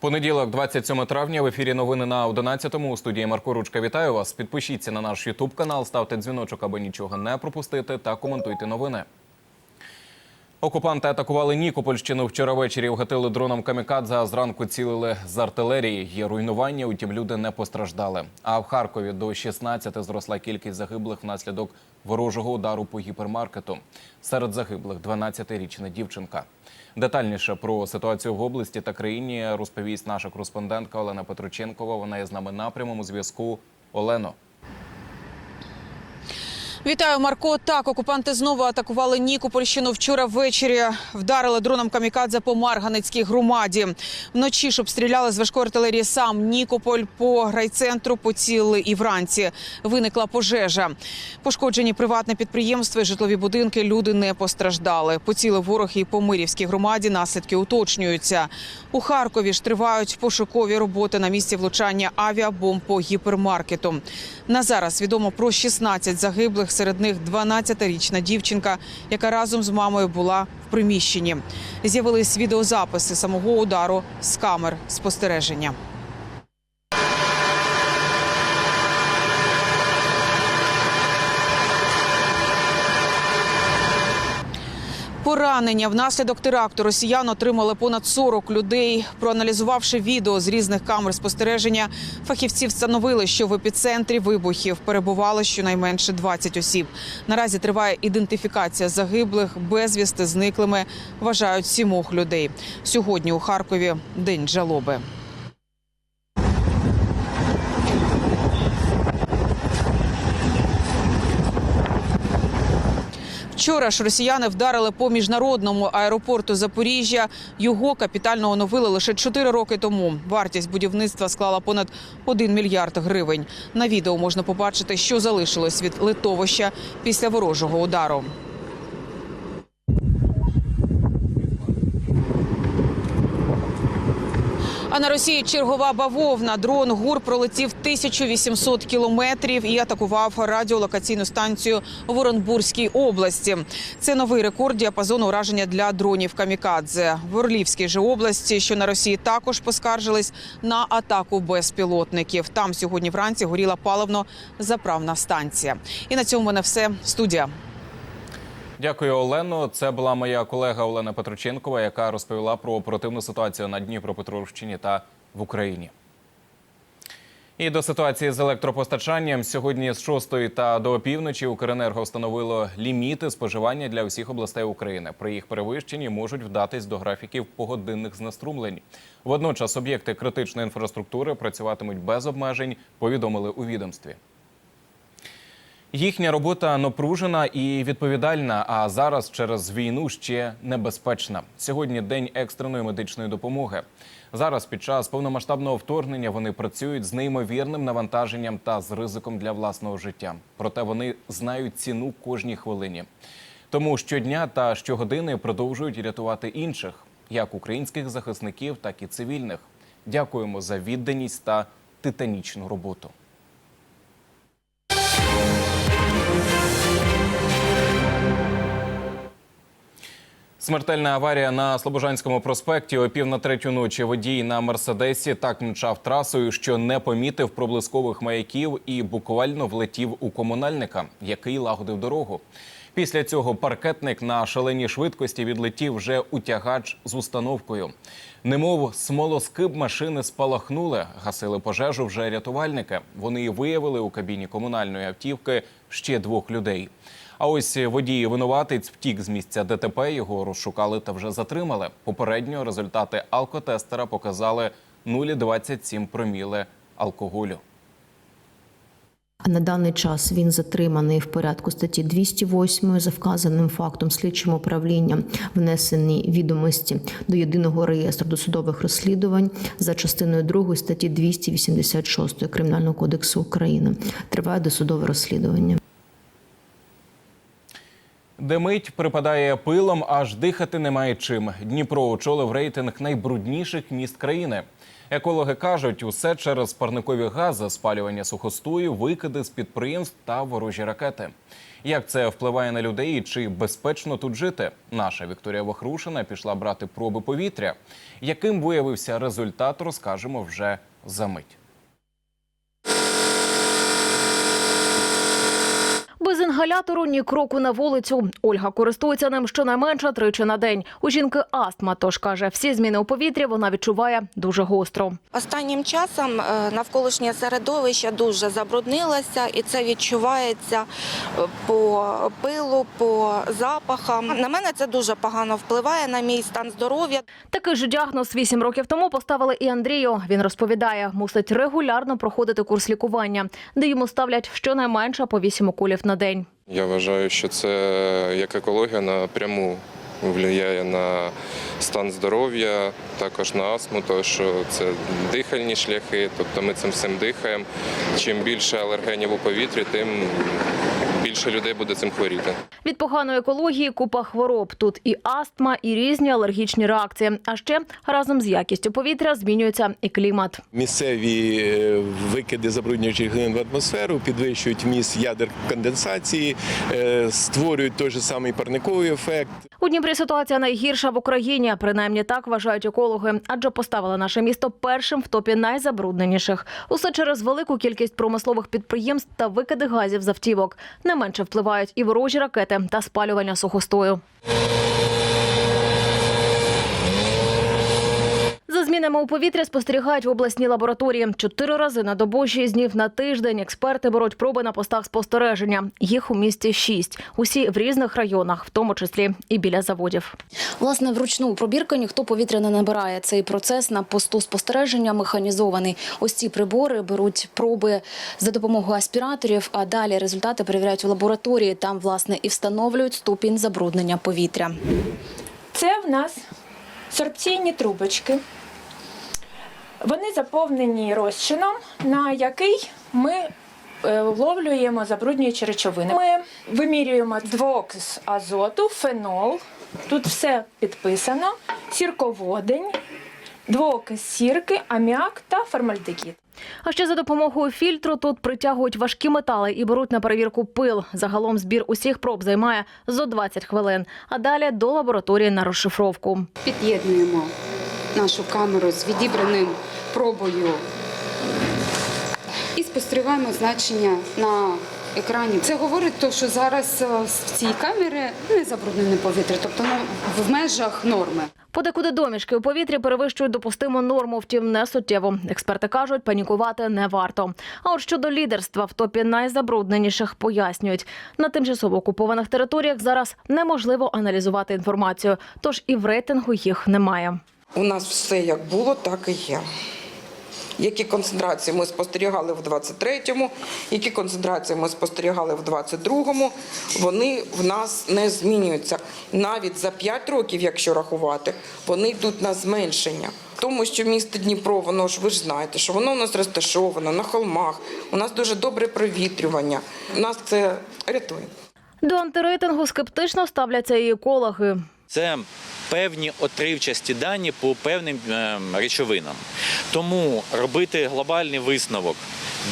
Понеділок, 27 травня, в ефірі новини на 11-му. У студії Марко Ручка. Вітаю вас. Підпишіться на наш Ютуб канал, ставте дзвіночок, аби нічого не пропустити, та коментуйте новини. Окупанти атакували Нікопольщину. Вчора ввечері вгатили дроном камікадзе, а зранку цілили з артилерії. Є руйнування, утім люди не постраждали. А в Харкові до 16 зросла кількість загиблих внаслідок ворожого удару по гіпермаркету. Серед загиблих 12-річна дівчинка. Детальніше про ситуацію в області та країні розповість наша кореспондентка Олена Петроченкова. Вона є з нами на прямому зв'язку. Олено. Вітаю, Марко. Так, окупанти знову атакували Нікопольщину. Вчора ввечері вдарили дроном камікадзе по Марганецькій громаді. Вночі ж обстріляли з важкої артилерії сам Нікополь по райцентру поцілили і вранці. Виникла пожежа. Пошкоджені приватне підприємство і житлові будинки. Люди не постраждали. Поцілив ворог і по Мирівській громаді. Наслідки уточнюються. У Харкові ж тривають пошукові роботи на місці влучання авіабомб по гіпермаркету. На зараз відомо про 16 загиблих. Серед них 12-річна дівчинка, яка разом з мамою була в приміщенні. З'явились відеозаписи самого удару з камер спостереження. Поранення внаслідок теракту росіян отримали понад 40 людей. Проаналізувавши відео з різних камер спостереження, фахівці встановили, що в епіцентрі вибухів перебувало щонайменше 20 осіб. Наразі триває ідентифікація загиблих, безвісти зниклими. Вважають сімох людей. Сьогодні у Харкові день жалоби. Вчора ж росіяни вдарили по міжнародному аеропорту Запоріжжя. Його капітально оновили лише 4 роки тому. Вартість будівництва склала понад 1 мільярд гривень. На відео можна побачити, що залишилось від литовища після ворожого удару. А на Росії чергова бавовна. Дрон ГУР пролетів 1800 кілометрів і атакував радіолокаційну станцію в Оренбурзькій області. Це новий рекорд діапазону ураження для дронів камікадзе. В Орлівській же області, що на Росії також поскаржились на атаку безпілотників. Там сьогодні вранці горіла паливно-заправна станція. І на цьому в мене все. Студія. Дякую, Олено. Це була моя колега Олена Петроченкова, яка розповіла про оперативну ситуацію на Дніпропетровщині та в Україні. І до ситуації з електропостачанням сьогодні з 6 та до півночі Укренерго встановило ліміти споживання для всіх областей України. При їх перевищенні можуть вдатись до графіків погодинних знеструмлень. Водночас об'єкти критичної інфраструктури працюватимуть без обмежень. Повідомили у відомстві. Їхня робота напружена і відповідальна. А зараз через війну ще небезпечна. Сьогодні день екстреної медичної допомоги. Зараз під час повномасштабного вторгнення вони працюють з неймовірним навантаженням та з ризиком для власного життя. Проте вони знають ціну кожній хвилині. Тому щодня та щогодини продовжують рятувати інших, як українських захисників, так і цивільних. Дякуємо за відданість та титанічну роботу. Смертельна аварія на Слобожанському проспекті о пів на третю ночі. Водій на мерседесі так мчав трасою, що не помітив проблискових маяків і буквально влетів у комунальника, який лагодив дорогу. Після цього паркетник на шаленій швидкості відлетів вже у тягач з установкою. Немов смолоскип машини спалахнули, гасили пожежу вже рятувальники. Вони виявили у кабіні комунальної автівки ще двох людей. А ось водій винуватець втік з місця ДТП. Його розшукали та вже затримали. Попередньо результати алкотестера показали 0,27 проміли алкоголю. На даний час він затриманий в порядку статті 208 за вказаним фактом слідчим управлінням внесені відомості до єдиного реєстру досудових розслідувань за частиною 2 статті 286 Кримінального кодексу України. Триває досудове розслідування. Демить припадає пилом, аж дихати немає чим. Дніпро очолив рейтинг найбрудніших міст країни. Екологи кажуть, усе через парникові гази, спалювання сухостою, викиди з підприємств та ворожі ракети. Як це впливає на людей і чи безпечно тут жити? Наша Вікторія Вахрушина пішла брати проби повітря. Яким виявився результат, розкажемо вже за мить. Без інгалятору ні кроку на вулицю. Ольга користується ним щонайменше тричі на день. У жінки астма, тож каже, всі зміни у повітрі вона відчуває дуже гостро. Останнім часом е, навколишнє середовище дуже забруднилося, і це відчувається е, по пилу, по запахам. На мене це дуже погано впливає на мій стан здоров'я. Такий же діагноз вісім років тому поставили і Андрію. Він розповідає, мусить регулярно проходити курс лікування, де йому ставлять щонайменше по вісім уколів на день. Я вважаю, що це як екологія напряму впливає на стан здоров'я, також на астму, тому що це дихальні шляхи, тобто ми цим всім дихаємо. Чим більше алергенів у повітрі, тим більше людей буде цим хворіти. Від поганої екології купа хвороб. Тут і астма, і різні алергічні реакції. А ще разом з якістю повітря змінюється і клімат. Місцеві е, викиди забруднюючих глин в атмосферу підвищують вміст ядер конденсації, е, створюють той же самий парниковий ефект. У Дніпрі ситуація найгірша в Україні. Принаймні так вважають екологи, адже поставили наше місто першим в топі найзабрудненіших. Усе через велику кількість промислових підприємств та викиди газів з автівок. Менше впливають і ворожі ракети та спалювання сухостою. За змінами у повітрі спостерігають в обласній лабораторії. Чотири рази на добу, шість днів на тиждень. Експерти беруть проби на постах спостереження. Їх у місті шість. Усі в різних районах, в тому числі і біля заводів. Власне, вручну пробірка ніхто повітря не набирає. Цей процес на посту спостереження механізований. Ось ці прибори беруть проби за допомогою аспіраторів, а далі результати перевіряють у лабораторії. Там, власне, і встановлюють ступінь забруднення повітря. Це в нас сорбційні трубочки. Вони заповнені розчином, на який ми е, вловлюємо забруднюючі речовини. Ми вимірюємо двоокис азоту, фенол. Тут все підписано: сірководень, двоокис сірки, аміак та формальдегід. А ще за допомогою фільтру тут притягують важкі метали і беруть на перевірку пил. Загалом збір усіх проб займає зо 20 хвилин. А далі до лабораторії на розшифровку. Під'єднуємо нашу камеру з відібраним пробою і спостерігаємо значення на екрані. Це говорить, то, що зараз е, в цій камері не забруднене повітря, тобто ну, в межах норми. Подекуди домішки у повітрі перевищують допустиму норму, втім не суттєво. Експерти кажуть, панікувати не варто. А от щодо лідерства в топі найзабрудненіших пояснюють, на тимчасово окупованих територіях зараз неможливо аналізувати інформацію, тож і в рейтингу їх немає. У нас все як було, так і є. Які концентрації ми спостерігали в 23-му, які концентрації ми спостерігали в 22-му, вони в нас не змінюються. Навіть за 5 років, якщо рахувати, вони йдуть на зменшення. Тому що місто Дніпро, воно ж ви ж знаєте, що воно у нас розташовано на холмах, у нас дуже добре провітрювання. Нас це рятує. До антирейтингу скептично ставляться і екологи. Це певні отривчасті дані по певним е, речовинам. Тому робити глобальний висновок,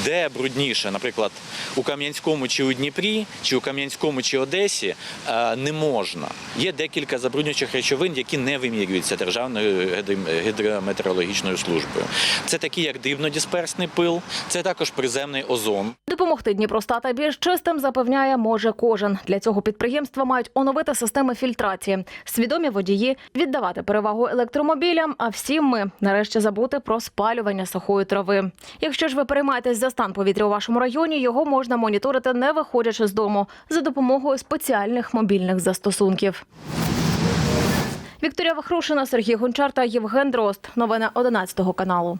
де брудніше, наприклад, у Кам'янському чи у Дніпрі, чи у Кам'янському чи Одесі, е, не можна. Є декілька забруднюючих речовин, які не вимірюються Державною гідро- гідрометеорологічною службою. Це такі, як дрібнодисперсний пил, це також приземний озон. Допомогти Дніпростата більш чистим запевняє може кожен. Для цього підприємства мають оновити системи фільтрації, свідомі водії, віддавати перевагу електромобілям. А всім ми нарешті забути про спалювання сухої трави. Якщо ж ви переймаєтесь за стан повітря у вашому районі, його можна моніторити не виходячи з дому за допомогою спеціальних мобільних застосунків. Вікторія Вахрушина, Сергій Гончар та Євген Дрозд. Новини 11 каналу.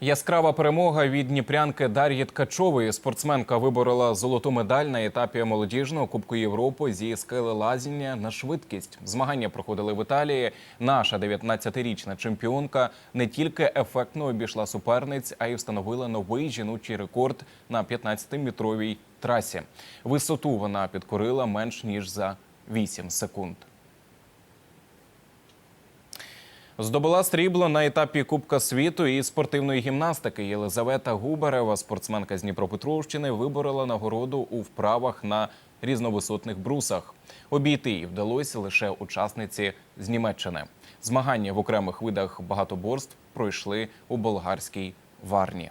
Яскрава перемога від дніпрянки Дар'ї Ткачової. Спортсменка виборола золоту медаль на етапі молодіжного Кубку Європи зі скелелазіння на швидкість. Змагання проходили в Італії. Наша 19-річна чемпіонка не тільки ефектно обійшла суперниць, а й встановила новий жіночий рекорд на 15-метровій трасі. Висоту вона підкорила менш ніж за 8 секунд. Здобула срібло на етапі Кубка світу і спортивної гімнастики. Єлизавета Губарева, спортсменка з Дніпропетровщини, виборола нагороду у вправах на різновисотних брусах. Обійти їй вдалося лише учасниці з Німеччини. Змагання в окремих видах багатоборств пройшли у болгарській Варні.